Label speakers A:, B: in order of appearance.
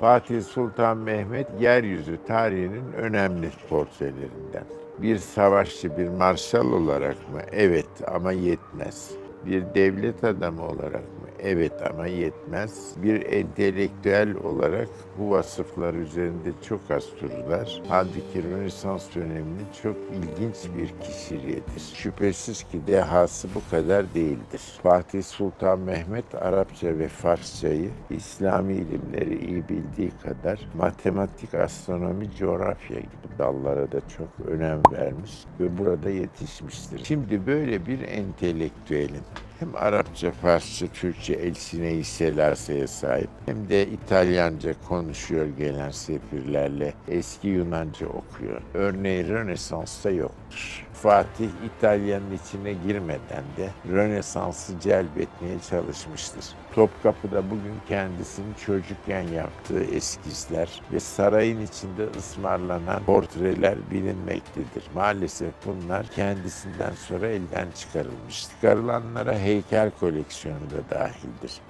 A: Fatih Sultan Mehmet yeryüzü tarihinin önemli portrelerinden. Bir savaşçı, bir marşal olarak mı? Evet ama yetmez. Bir devlet adamı olarak mı? Evet ama yetmez. Bir entelektüel olarak bu vasıflar üzerinde çok az dururlar. Halbuki Rönesans döneminin çok ilginç bir kişiliğidir. Şüphesiz ki dehası bu kadar değildir. Fatih Sultan Mehmet Arapça ve Farsçayı, İslami ilimleri iyi bildiği kadar matematik, astronomi, coğrafya gibi dallara da çok önem vermiş ve burada yetişmiştir. Şimdi böyle bir entelektüelin hem Arapça, Farsça, Türkçe elsineyi selaseye sahip hem de İtalyanca konuşuyor gelen sefirlerle eski Yunanca okuyor. Örneği Rönesans'ta yoktur. Fatih İtalya'nın içine girmeden de Rönesans'ı celbetmeye çalışmıştır. Topkapı'da bugün kendisinin çocukken yaptığı eskizler ve sarayın içinde ısmarlanan portreler bilinmektedir. Maalesef bunlar kendisinden sonra elden çıkarılmış. Çıkarılanlara heykel koleksiyonu da dahildir.